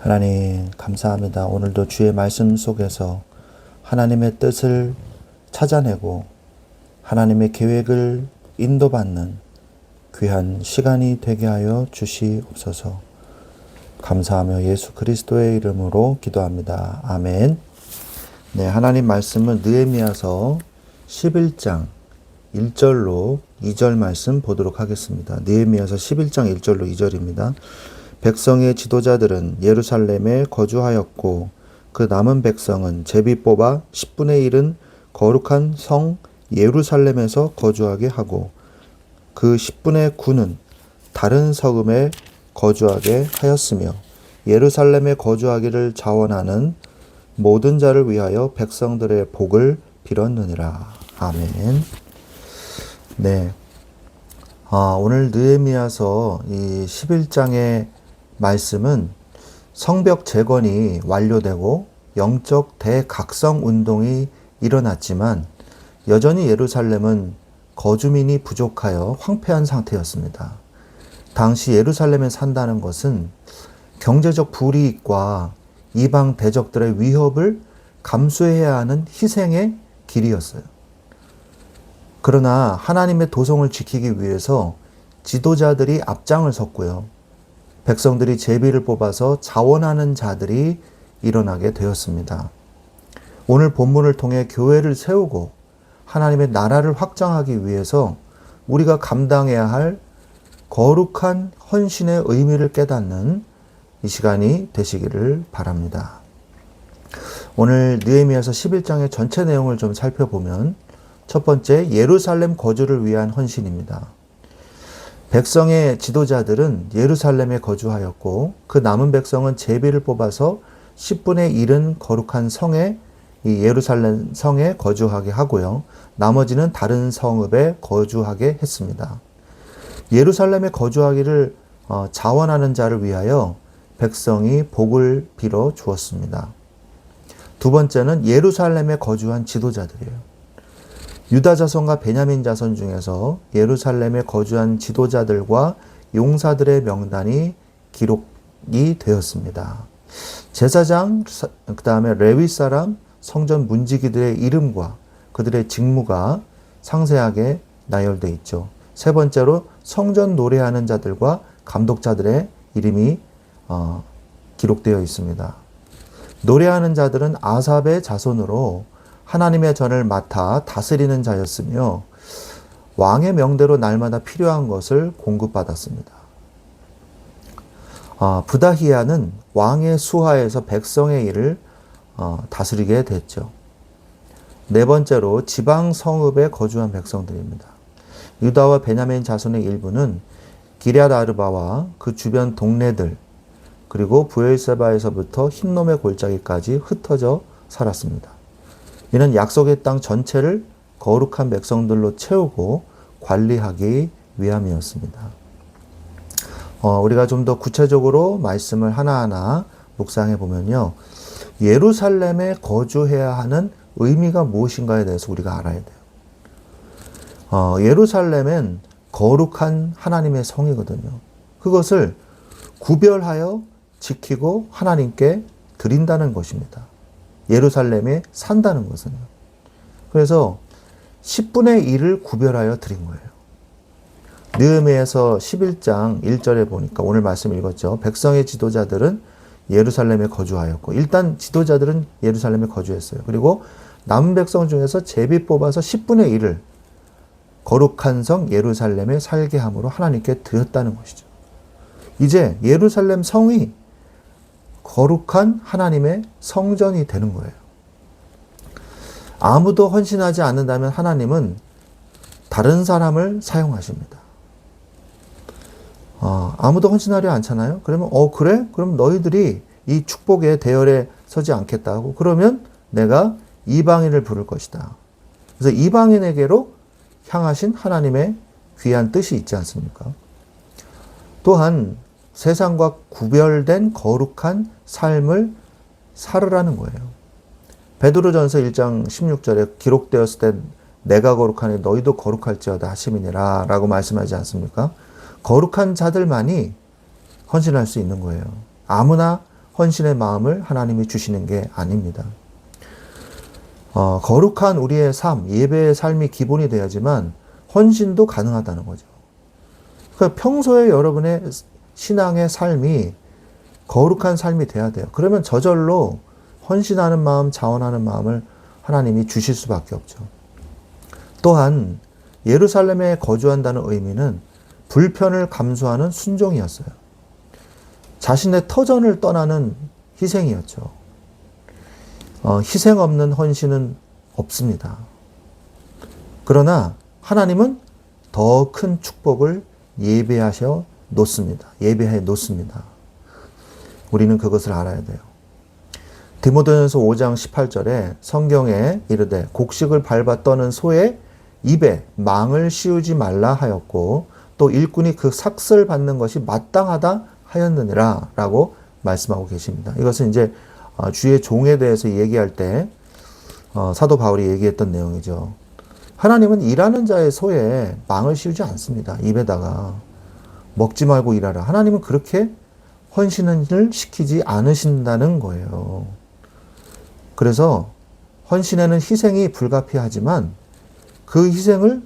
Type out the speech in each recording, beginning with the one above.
하나님 감사합니다. 오늘도 주의 말씀 속에서 하나님의 뜻을 찾아내고 하나님의 계획을 인도받는 귀한 시간이 되게 하여 주시옵소서. 감사하며 예수 그리스도의 이름으로 기도합니다. 아멘. 네, 하나님 말씀은 느헤미야서 11장 1절로 2절 말씀 보도록 하겠습니다. 느헤미야서 11장 1절로 2절입니다. 백성의 지도자들은 예루살렘에 거주하였고 그 남은 백성은 제비 뽑아 10분의 1은 거룩한 성 예루살렘에서 거주하게 하고 그 10분의 9는 다른 성읍에 거주하게 하였으며 예루살렘에 거주하기를 자원하는 모든 자를 위하여 백성들의 복을 빌었느니라. 아멘. 네. 아, 오늘 느헤미야서 이 11장의 말씀은 성벽 재건이 완료되고 영적 대각성 운동이 일어났지만 여전히 예루살렘은 거주민이 부족하여 황폐한 상태였습니다. 당시 예루살렘에 산다는 것은 경제적 불이익과 이방 대적들의 위협을 감수해야 하는 희생의 길이었어요. 그러나 하나님의 도성을 지키기 위해서 지도자들이 앞장을 섰고요. 백성들이 제비를 뽑아서 자원하는 자들이 일어나게 되었습니다. 오늘 본문을 통해 교회를 세우고 하나님의 나라를 확장하기 위해서 우리가 감당해야 할 거룩한 헌신의 의미를 깨닫는 이 시간이 되시기를 바랍니다. 오늘 느헤미야서 11장의 전체 내용을 좀 살펴보면 첫 번째 예루살렘 거주를 위한 헌신입니다. 백성의 지도자들은 예루살렘에 거주하였고 그 남은 백성은 제비를 뽑아서 10분의 1은 거룩한 성에 이 예루살렘 성에 거주하게 하고요. 나머지는 다른 성읍에 거주하게 했습니다. 예루살렘에 거주하기를 어, 자원하는 자를 위하여 백성이 복을 빌어 주었습니다. 두 번째는 예루살렘에 거주한 지도자들이에요. 유다 자손과 베냐민 자손 중에서 예루살렘에 거주한 지도자들과 용사들의 명단이 기록이 되었습니다. 제사장, 그 다음에 레위 사람, 성전 문지기들의 이름과 그들의 직무가 상세하게 나열되어 있죠. 세 번째로 성전 노래하는 자들과 감독자들의 이름이 어, 기록되어 있습니다. 노래하는 자들은 아삽의 자손으로 하나님의 전을 맡아 다스리는 자였으며 왕의 명대로 날마다 필요한 것을 공급받았습니다. 어, 부다히야는 왕의 수하에서 백성의 일을 어, 다스리게 됐죠. 네 번째로 지방 성읍에 거주한 백성들입니다. 유다와 베냐민 자손의 일부는 기랴드 아르바와 그 주변 동네들 그리고 부엘세바에서부터 흰놈의 골짜기까지 흩어져 살았습니다. 이는 약속의 땅 전체를 거룩한 백성들로 채우고 관리하기 위함이었습니다. 어, 우리가 좀 더 구체적으로 말씀을 하나하나 묵상해 보면요. 예루살렘에 거주해야 하는 의미가 무엇인가에 대해서 우리가 알아야 돼요. 어, 예루살렘은 거룩한 하나님의 성이거든요. 그것을 구별하여 지키고 하나님께 드린다는 것입니다. 예루살렘에 산다는 것은요. 그래서 10분의 1을 구별하여 드린 거예요. 느헤미야서 11장 1절에 보니까 오늘 말씀 읽었죠. 백성의 지도자들은 예루살렘에 거주하였고 일단 지도자들은 예루살렘에 거주했어요. 그리고 남은 백성 중에서 제비 뽑아서 10분의 1을 거룩한 성 예루살렘에 살게 함으로 하나님께 드렸다는 것이죠. 이제 예루살렘 성이 거룩한 하나님의 성전이 되는 거예요. 아무도 헌신하지 않는다면 하나님은 다른 사람을 사용하십니다. 어, 아무도 헌신하려 않잖아요. 그러면 어 그래? 그럼 너희들이 이 축복의 대열에 서지 않겠다고 그러면 내가 이방인을 부를 것이다. 그래서 이방인에게로 향하신 하나님의 귀한 뜻이 있지 않습니까? 또한 세상과 구별된 거룩한 삶을 살으라는 거예요. 베드로전서 1장 16절에 기록되었을 때 내가 거룩하니 너희도 거룩할지어다 하심이니라 라고 말씀하지 않습니까? 거룩한 자들만이 헌신할 수 있는 거예요. 아무나 헌신의 마음을 하나님이 주시는 게 아닙니다. 어, 거룩한 우리의 삶, 예배의 삶이 기본이 돼야지만 헌신도 가능하다는 거죠. 그러니까 평소에 여러분의 신앙의 삶이 거룩한 삶이 돼야 돼요. 그러면 저절로 헌신하는 마음, 자원하는 마음을 하나님이 주실 수밖에 없죠. 또한 예루살렘에 거주한다는 의미는 불편을 감수하는 순종이었어요. 자신의 터전을 떠나는 희생이었죠. 어, 희생 없는 헌신은 없습니다. 그러나 하나님은 더 큰 축복을 예배하셔 놓습니다. 예배해 놓습니다. 우리는 그것을 알아야 돼요. 디모데전서 5장 18절에 성경에 이르되 곡식을 밟아 떠는 소의 입에 망을 씌우지 말라 하였고 또 일꾼이 그 삭슬 받는 것이 마땅하다 하였느니라 라고 말씀하고 계십니다. 이것은 이제 어, 주의 종에 대해서 얘기할 때 어, 사도 바울이 얘기했던 내용이죠. 하나님은 일하는 자의 소에 망을 씌우지 않습니다. 입에다가 먹지 말고 일하라. 하나님은 그렇게 헌신을 시키지 않으신다는 거예요. 그래서 헌신에는 희생이 불가피하지만 그 희생을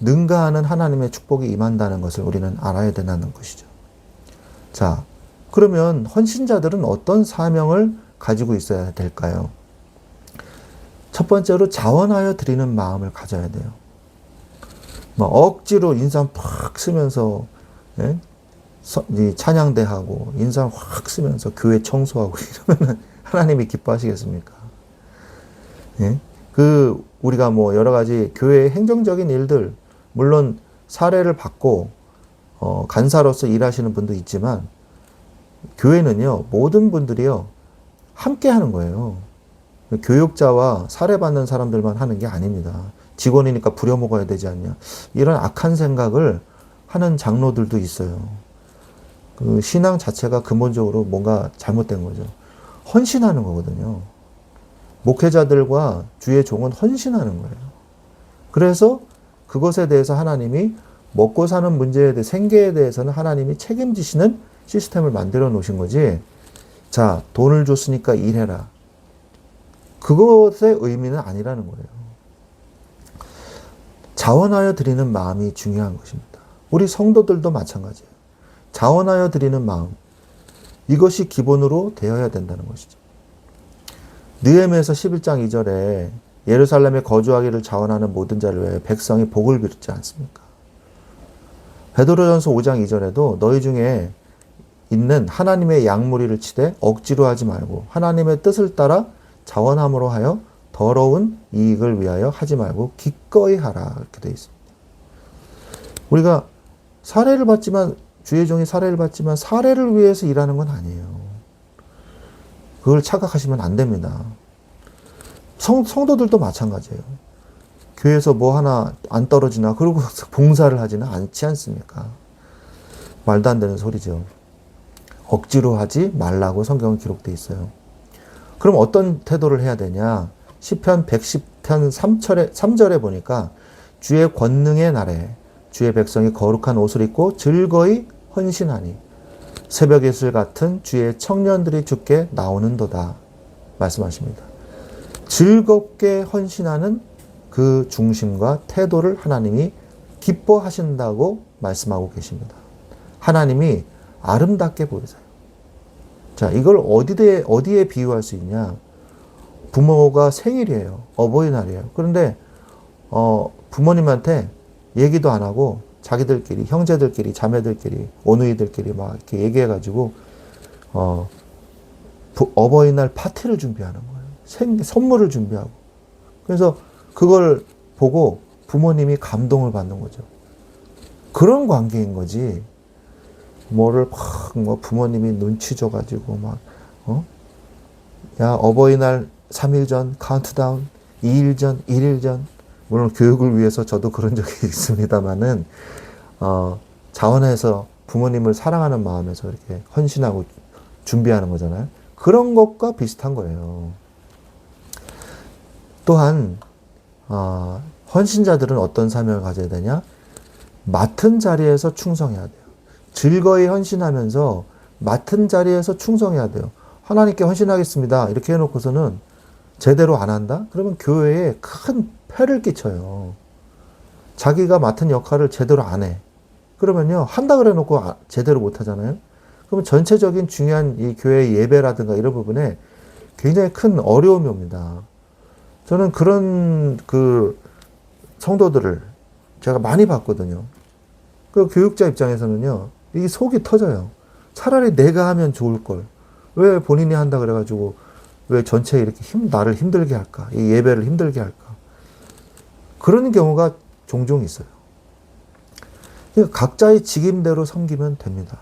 능가하는 하나님의 축복이 임한다는 것을 우리는 알아야 된다는 것이죠. 자, 그러면 헌신자들은 어떤 사명을 가지고 있어야 될까요? 첫 번째로 자원하여 드리는 마음을 가져야 돼요. 뭐 억지로 인상 팍 쓰면서 예? 찬양대하고 인상 확 쓰면서 교회 청소하고 이러면 하나님이 기뻐하시겠습니까? 예? 그 우리가 뭐 여러 가지 교회 행정적인 일들 물론 사례를 받고 어, 간사로서 일하시는 분도 있지만 교회는요 모든 분들이요 함께 하는 거예요. 교육자와 사례받는 사람들만 하는 게 아닙니다. 직원이니까 부려먹어야 되지 않냐. 이런 악한 생각을 하는 장로들도 있어요. 그 신앙 자체가 근본적으로 뭔가 잘못된 거죠. 헌신하는 거거든요. 목회자들과 주의 종은 헌신하는 거예요. 그래서 그것에 대해서 하나님이 먹고 사는 문제에 대해 생계에 대해서는 하나님이 책임지시는 시스템을 만들어 놓으신 거지. 자, 돈을 줬으니까 일해라. 그것의 의미는 아니라는 거예요. 자원하여 드리는 마음이 중요한 것입니다. 우리 성도들도 마찬가지예요. 자원하여 드리는 마음. 이것이 기본으로 되어야 된다는 것이죠. 느헤미야서 11장 2절에 예루살렘에 거주하기를 자원하는 모든 자를 위하여 백성이 복을 빌지 않습니까? 베드로전서 5장 2절에도 너희 중에 있는 하나님의 양무리를 치되 억지로 하지 말고 하나님의 뜻을 따라 자원함으로 하여 더러운 이익을 위하여 하지 말고 기꺼이 하라 이렇게 되어 있습니다. 우리가 사례를 받지만 주의 종이 사례를 받지만 사례를 위해서 일하는 건 아니에요. 그걸 착각하시면 안 됩니다. 성, 성도들도 마찬가지예요. 교회에서 뭐 하나 안 떨어지나 그러고 봉사를 하지는 않지 않습니까? 말도 안 되는 소리죠. 억지로 하지 말라고 성경은 기록되어 있어요. 그럼 어떤 태도를 해야 되냐? 시편 110편 3절에, 3절에 보니까 주의 권능의 날에 주의 백성이 거룩한 옷을 입고 즐거이 헌신하니 새벽 이슬 같은 주의 청년들이 죽게 나오는도다 말씀하십니다. 즐겁게 헌신하는 그 중심과 태도를 하나님이 기뻐하신다고 말씀하고 계십니다. 하나님이 아름답게 보이세요. 자, 이걸 어디에, 어디에 비유할 수 있냐? 부모가 생일이에요. 어버이날이에요. 그런데, 어, 부모님한테 얘기도 안 하고 자기들끼리 형제들끼리 자매들끼리 오누이들끼리 막 이렇게 얘기해가지고 어 어버이날 파티를 준비하는 거예요. 생 선물을 준비하고 그래서 그걸 보고 부모님이 감동을 받는 거죠. 그런 관계인 거지. 뭐를 막 뭐 부모님이 눈치 줘가지고 막 어? 야 어버이날 3일 전 카운트다운 2일 전 1일 전 물론 교육을 위해서 저도 그런 적이 있습니다만은 어, 자원해서 부모님을 사랑하는 마음에서 이렇게 헌신하고 준비하는 거잖아요. 그런 것과 비슷한 거예요. 또한 어, 헌신자들은 어떤 사명을 가져야 되냐? 맡은 자리에서 충성해야 돼요. 즐거이 헌신하면서 맡은 자리에서 충성해야 돼요. 하나님께 헌신하겠습니다. 이렇게 해놓고서는 제대로 안 한다? 그러면 교회에 큰 폐를 끼쳐요. 자기가 맡은 역할을 제대로 안 해. 그러면요, 한다 그래 놓고 아- 제대로 못 하잖아요? 그러면 전체적인 중요한 이 교회 예배라든가 이런 부분에 굉장히 큰 어려움이 옵니다. 저는 그런 그 성도들을 제가 많이 봤거든요. 그 교육자 입장에서는요, 이 속이 터져요. 차라리 내가 하면 좋을 걸. 왜 본인이 한다 그래가지고 왜 전체 이렇게 힘, 나를 힘들게 할까? 이 예배를 힘들게 할까? 그런 경우가 종종 있어요. 그러니까 각자의 직임대로 섬기면 됩니다.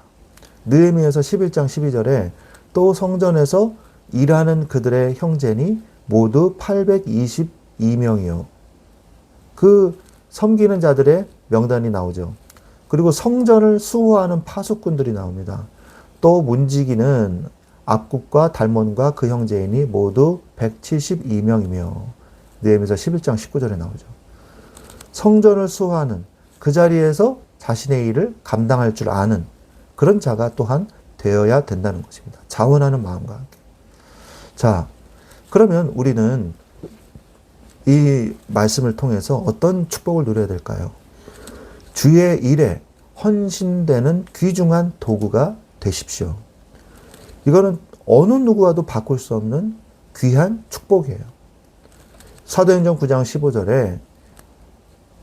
느헤미야서 11장 12절에 또 성전에서 일하는 그들의 형제니 모두 822명이요. 그 섬기는 자들의 명단이 나오죠. 그리고 성전을 수호하는 파수꾼들이 나옵니다. 또 문지기는 압국과 달몬과 그 형제이니 모두 172명이며 느헤미야서 11장 19절에 나오죠. 성전을 수호하는 그 자리에서 자신의 일을 감당할 줄 아는 그런 자가 또한 되어야 된다는 것입니다. 자원하는 마음과 함께. 자, 그러면 우리는 이 말씀을 통해서 어떤 축복을 누려야 될까요? 주의 일에 헌신되는 귀중한 도구가 되십시오. 이거는 어느 누구와도 바꿀 수 없는 귀한 축복이에요. 사도행전 9장 15절에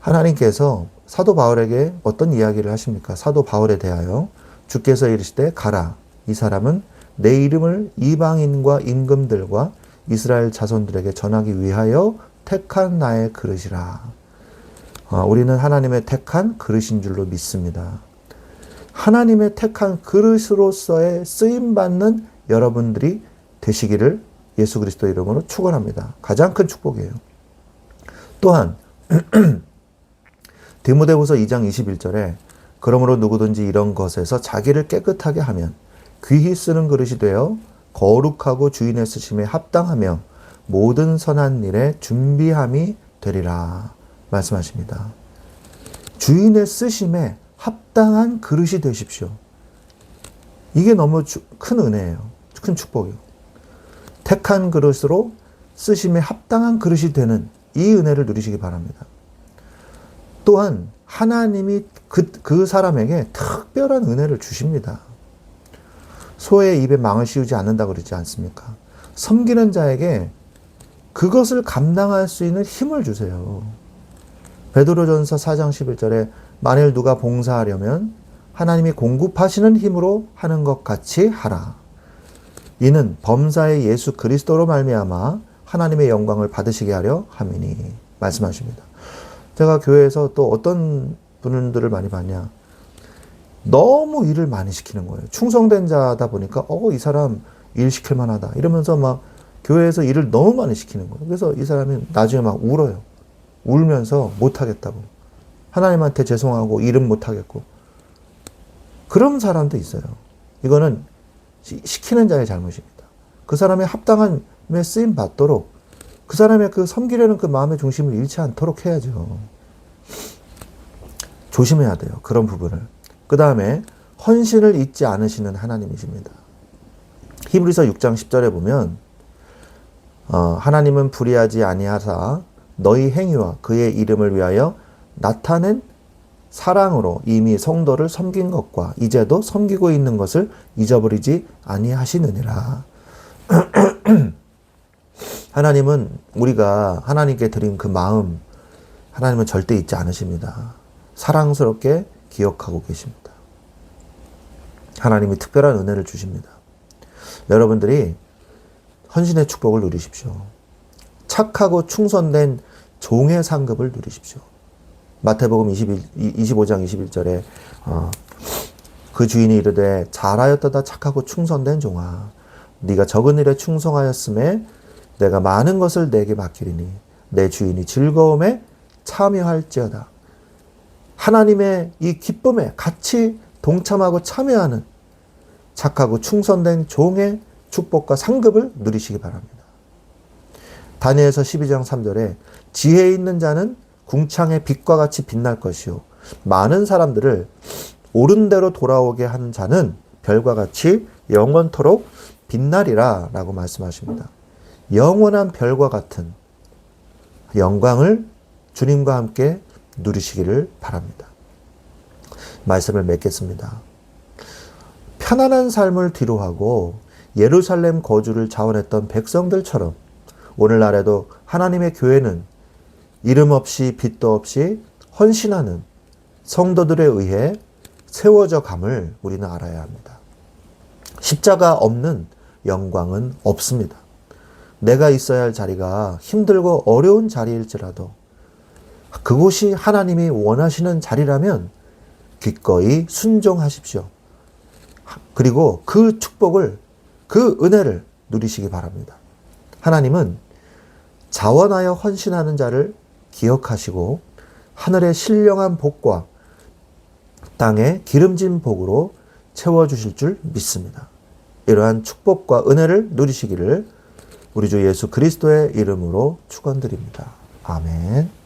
하나님께서 사도 바울에게 어떤 이야기를 하십니까? 사도 바울에 대하여 주께서 이르시되 가라. 이 사람은 내 이름을 이방인과 임금들과 이스라엘 자손들에게 전하기 위하여 택한 나의 그릇이라. 아, 우리는 하나님의 택한 그릇인 줄로 믿습니다. 하나님의 택한 그릇으로서의 쓰임 받는 여러분들이 되시기를 예수 그리스도 이름으로 축원합니다. 가장 큰 축복이에요. 또한 디모데후서 2장 21절에 그러므로 누구든지 이런 것에서 자기를 깨끗하게 하면 귀히 쓰는 그릇이 되어 거룩하고 주인의 쓰심에 합당하며 모든 선한 일에 준비함이 되리라 말씀하십니다. 주인의 쓰심에 합당한 그릇이 되십시오. 이게 너무 주- 큰 은혜예요. 큰 축복이요. 택한 그릇으로 쓰심에 합당한 그릇이 되는 이 은혜를 누리시기 바랍니다. 또한 하나님이 그, 그 사람에게 특별한 은혜를 주십니다. 소의 입에 망을 씌우지 않는다 그러지 않습니까? 섬기는 자에게 그것을 감당할 수 있는 힘을 주세요. 베드로전서 4장 11절에 만일 누가 봉사하려면 하나님이 공급하시는 힘으로 하는 것 같이 하라. 이는 범사의 예수 그리스도로 말미암아 하나님의 영광을 받으시게 하려 함이니 말씀하십니다. 제가 교회에서 또 어떤 분들을 많이 봤냐. 너무 일을 많이 시키는 거예요. 충성된 자다 보니까, 어, 이 사람 일 시킬 만하다. 이러면서 막 교회에서 일을 너무 많이 시키는 거예요. 그래서 이 사람이 나중에 막 울어요. 울면서 못 하겠다고. 하나님한테 죄송하고 일은 못하겠고. 그런 사람도 있어요. 이거는 시- 시키는 자의 잘못입니다. 그 사람의 합당한 쓰임 받도록 그 사람의 그 섬기려는 그 마음의 중심을 잃지 않도록 해야죠. 조심해야 돼요. 그런 부분을. 그 다음에 헌신을 잊지 않으시는 하나님이십니다. 히브리서 6장 10절에 보면 어, 하나님은 불의하지 아니하사 너희 행위와 그의 이름을 위하여 나타낸 사랑으로 이미 성도를 섬긴 것과 이제도 섬기고 있는 것을 잊어버리지 아니하시느니라. 하나님은 우리가 하나님께 드린 그 마음, 하나님은 절대 잊지 않으십니다. 사랑스럽게 기억하고 계십니다. 하나님이 특별한 은혜를 주십니다. 여러분들이 헌신의 축복을 누리십시오. 착하고 충성된 종의 상급을 누리십시오. 마태복음 21, 25장 21절에 어, 그 주인이 이르되 잘하였다다 착하고 충성된 종아 네가 적은 일에 충성하였음에 내가 많은 것을 내게 맡기리니 내 주인이 즐거움에 참여할지어다. 하나님의 이 기쁨에 같이 동참하고 참여하는 착하고 충성된 종의 축복과 상급을 누리시기 바랍니다. 다니엘서 12장 3절에 지혜 있는 자는 궁창의 빛과 같이 빛날 것이요 많은 사람들을 옳은 대로 돌아오게 하는 자는 별과 같이 영원토록 빛나리라 라고 말씀하십니다. 영원한 별과 같은 영광을 주님과 함께 누리시기를 바랍니다. 말씀을 맺겠습니다. 편안한 삶을 뒤로하고 예루살렘 거주를 자원했던 백성들처럼 오늘날에도 하나님의 교회는 이름 없이 빛도 없이 헌신하는 성도들에 의해 세워져 감을 우리는 알아야 합니다. 십자가 없는 영광은 없습니다. 내가 있어야 할 자리가 힘들고 어려운 자리일지라도 그곳이 하나님이 원하시는 자리라면 기꺼이 순종하십시오. 그리고 그 축복을, 그 은혜를 누리시기 바랍니다. 하나님은 자원하여 헌신하는 자를 기억하시고 하늘의 신령한 복과 땅의 기름진 복으로 채워주실 줄 믿습니다. 이러한 축복과 은혜를 누리시기를 우리 주 예수 그리스도의 이름으로 축원드립니다. 아멘.